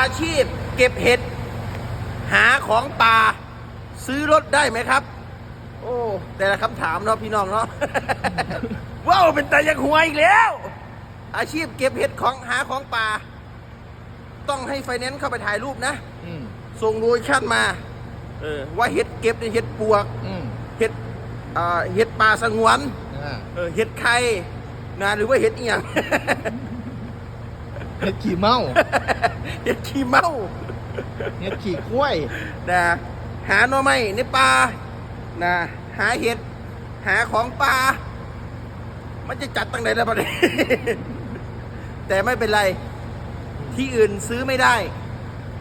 อาชีพเก็บเห็ด หาของป่า ซื้อรถได้ไหมครับ โอ้ แต่ละคำถามเนาะพี่น้องเนาะ ว้าวเป็นตายักหัวอีกแล้ว อาชีพเก็บเห็ดของหาของป่า ต้องให้ไฟแนนซ์เข้าไปถ่ายรูปนะ อืมส่งโลเคชั่นมา เออ ว่าเห็ดเก็บเนี่ยเห็ดปวก อืมเห็ดอ่าเห็ดป่าสงวน อ่า เออเห็ดไข่นะหรือว่าเห็ดอีหยัง เห็ดขี่เมาเห็ดขี้เมาเห็ดขี่กล้วยนะหาหน่อไม้ในป่านะหาเห็ด หาของป่ามันจะจัดตั้งไหนแล้วปะเนี่ยแต่ไม่เป็นไรที่อื่นซื้อไม่ได้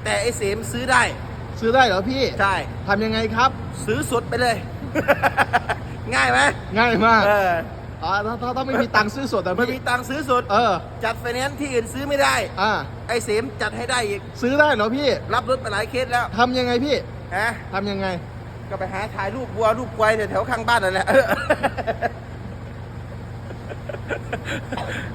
แต่ไอเสมซื้อได้ ซื้อได้เหรอพี่ใช่ทำยังไงครับ ซื้อสดไปเลย ง่ายไหมง่ายมาก เออ อ๋อถ้าถ้าถ้าไม่มีตังค์ซื้อสดแต่ไม่พี่มีตังค์ซื้อสดเออ จัดไฟแนนซ์ที่อื่นซื้อไม่ได้ อ่า ไอเสมจัดให้ได้อีก ซื้อได้เหรอพี่รับรถไปหลายเคสแล้วทำยังไงพี่ฮะทำยังไง ก็ไปหาถ่ายรูปวัวรูปควายแถวๆข้างบ้านนั่นแหละ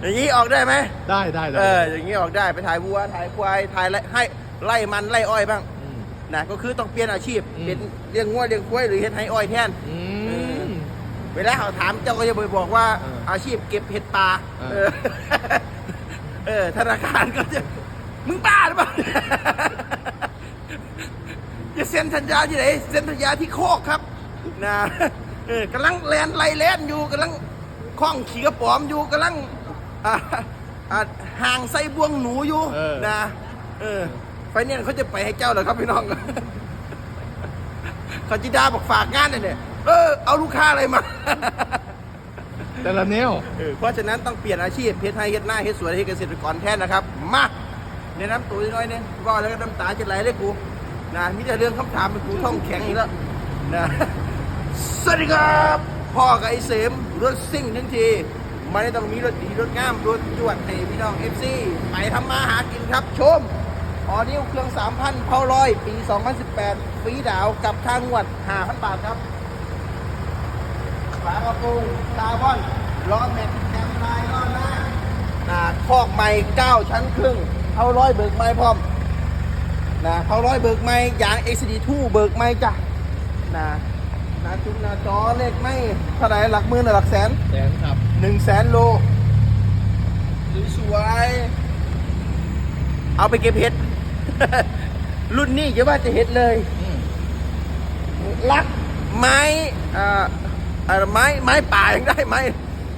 อย่างนี้ออกได้ไหม ได้ได้ได้เออ อย่างนี้ออกได้ไปถ่ายวัวถ่ายควายถ่ายไล่ให้ไล่มันไล่อ้อยบ้างม นะก็คือต้องเปลี่ยนอาชีพอืม เป็นเลี้ยงงัวเลี้ยงควายหรือเฮ็ดให้อ้อยแทน อืม เวลาเขาถามเจ้าก็จะไปบอกว่าเออออาชีพเก็บเห็ดปลาเอเอออ เออธนาคารก็จะ มึงบ้าหรือเปล่า จะเซ็นสัญญาที่ไหนเซ็นสัญญาที่โคกครับนะเออกำลังแลนไล่แลนอยู่กำลังคล้องขี่กระป๋อมอยู่กำลังอ่าอ่าห่างไส้บวงหนูอยู่เออ นะเออไฟเนี่ยเขาจะไปให้เจ้าเหรอครับพี่น้อง เขาจิดาบอกฝากงานเนี่ย เออ เอาลูกค้าอะไรมา แต่ละแนวเออเพราะฉะนั้นต้องเปลี่ยนอาชีพเพชรไทยเฮ็ดหน้าเฮ็ดสวนให้เกษตรกรแทนนะครับ มาในน้ำตัวน้อยๆเนี่ยว่าแล้วก็น้ำตาจะไหลเลยกูนะมีแต่เรื่องคำถามเป็นกูท้องแข็งอีกแล้วนะสวัสดีครับพ่อกับไอ้เสมรถซิ่งทั้งทีไม่ได้ต้องมีรถดีรถงามรถจวดให้พี่น้องเอฟซีไปทำมาหากินครับชมออนิวเครื่อง 3,000เผาลอย ปี 2018 ฟรีดาวกับค่างวด 5,000 บาทครับ ฝากระโปรงคาร์บอนล้อแม็กแคมลายล้อหน้านะคอกใหม่9ชั้นครึ่งเท่าร้อยเบิกไม้พร้อมนะเท่าร้อยเบิกไม้ยาง XD2 เบิกไม้จ้ะนะหนาจุกหนาจอเลขไม่เท่าไหร่หลักหมื่นหรือหลักแสนแสนครับหนึ่งแสนโลสวยๆเอาไปเก็บเห็ด รุ่นนี้จะว่าจะเห็ดเลยอืมลักไม้อ่าอ่า ไม้ไม้ป่ายังได้ไม้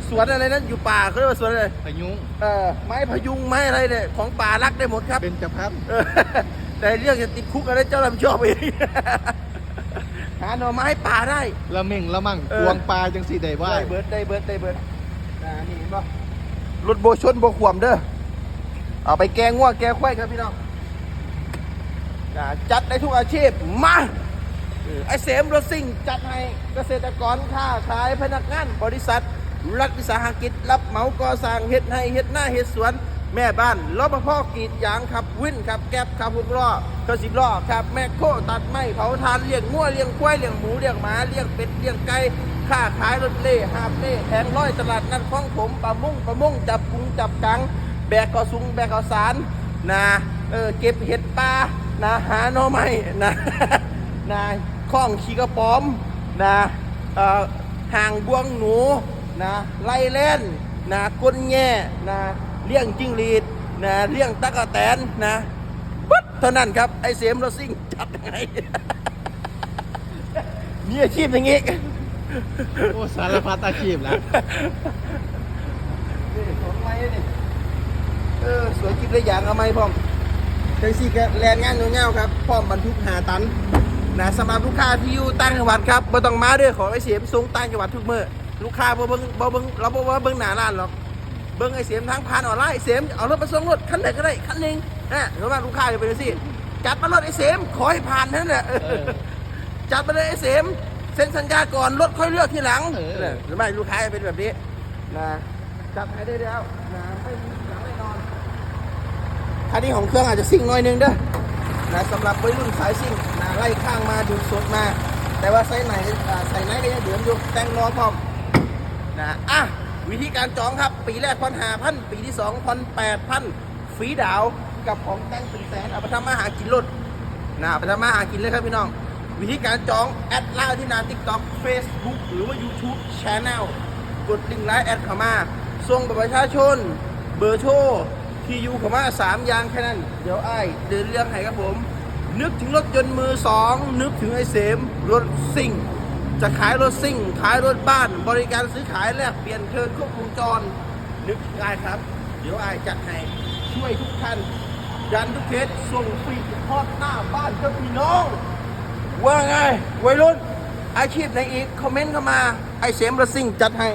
สวนอะไรนั้นอยู่ป่าเขาเรียกว่าสวนอะไรพยุงเออไม้พยุงไม้อะไรเนี่ยของป่ารักได้หมดครับเป็นจัพันเออแต่เรื่องจะติดคุกอะไรเจ้าลำชอบเองหาหน่อไม้ป่าได้ละเม่งละมั่งเออกวงปลาจังสีได้ว่าได้เบิร์ดได้เบิร์ดได้เบิร์ดอ่านี่เห็นป่ะรถโบชนโบขวมเด้อเอาไปแกงง่วงแกงควายครับพี่น้องอ่าจัดได้ทุกอาชีพมาเออ ไอเสมรถซิ่งจัดให้เกษตรกรค้าขายพนักงานบริษัท รัฐวิสาหกิจ รับเหมาก่อสร้างเฮ็ดให้เฮ็ดหน้าเฮ็ดสวน แม่บ้านรปภกรีดยางขับวินขับแก๊บขับหุกล้อเครื่องสิบล้อขับแมคโครตัดไม้เผาทานเลี้ยงงัวเลี้ยงควายเลี้ยงหมูเลี้ยงหมาเลี้ยงเป็ดเลี้ยงไก่ค้าขายรถเล่หาบเล่แผงร้อยตลาดนัดคลองผมประมงประมงจับปุงจับกัง แบกข้าวสุงแบกข้าวสารนะเออเก็บเห็ดปลานะหาหน่อไม้นะนะค ล้องขี้กระป๋อมนะเอ่อห่างบวงหนูนะไล่เล่นนะก้นแง่นะเลี้ยงจิ้งหรีดนะเลี้ยงตะกะแตนนะปึ๊บเท่านั้นครับไอเสียมรถซิ่งจัดไงมีอาชีพอย่างงี้โอ้สารพัดอาชีพแล้วนี่ของไม้นี่เออสวยกิบเลยอย่างเอาไม้พร้อมเจังซี่ก็แลนงานเงาๆครับ พร้อมบรรทุกหาตัน นะสำหรับลูกค้าที่อยู่ต่างจังหวัดครับบ่ต้องมาเด้อของไอ้เสียมส่งต่างจังหวัดทุกมื้อลูกค้าบ่เบิ่งบ่เบิ่งเราบ่ว่าเบิ่งหน้าร้านหรอกเบิ่งไอ้เสียมทางผ่านออนไลน์ไอ้เสียมเอารถมาส่งรถคันไหนก็ได้คันหนึงนะหรือว่าลูกค้าจะเป็นจังซี่จัดมารถไอ้เสียมขอให้ผ่านเท่านั้นแหละเออจัดมาเลยไอ้เสียมเซ็นสัญญาก่อนรถค่อยเลือกทีหลังเออนะหรือไม่ลูกค้าจะเป็นแบบนี้นะจัดให้ได้แล้วนะไม่มีหลังแน่นอนคันนี้ของเครื่องอาจจะซิ่งหน่อยนึงเด้อ นะสำหรับวัยรุ่นสายซิ่งนะไล่ข้างมาดูดสดมา แต่ว่าไซส์ไหนใส่ไหนก็ยังเดือมอยู่แต่งรอพร้อมนะอะวิธีการจองครับ ปีแรกพันหาพันปีที่สองพันแปดพันฟรีดาวกับของแต่งเป็นแสนเอาไปทำมาหากินรถนะไปทำมาหากินเลยครับพี่น้อง วิธีการจองแอดไลน์ที่นา TikTok Facebook หรือว่า YouTube Channel กดลิงก์ไลน์แอดเข้ามาส่งบัตรประชาชน เบอร์โทร ที่อยู่ข้ามาสามยางแค่นั้น เดี๋ยวไอ้เดินเรื่องให้ครับผม นึกถึงรถยนต์มือสองนึกถึงไอ้เสมรถซิ่ง จะขายรถซิ่ง ขายรถบ้าน บริการซื้อขายแลกเปลี่ยนเทินครบวงจร นึกถึงไอ้ายครับ เดี๋ยวไอ้จัดให้ช่วยทุกท่านยันทุกเคสส่งฟรีทอดหน้าบ้านครับพี่น้อง ว่าไงวัยรุ่นอาชีพไหนอีก คอมเมนต์เข้ามา ไอเสมรถซิ่งจัดให้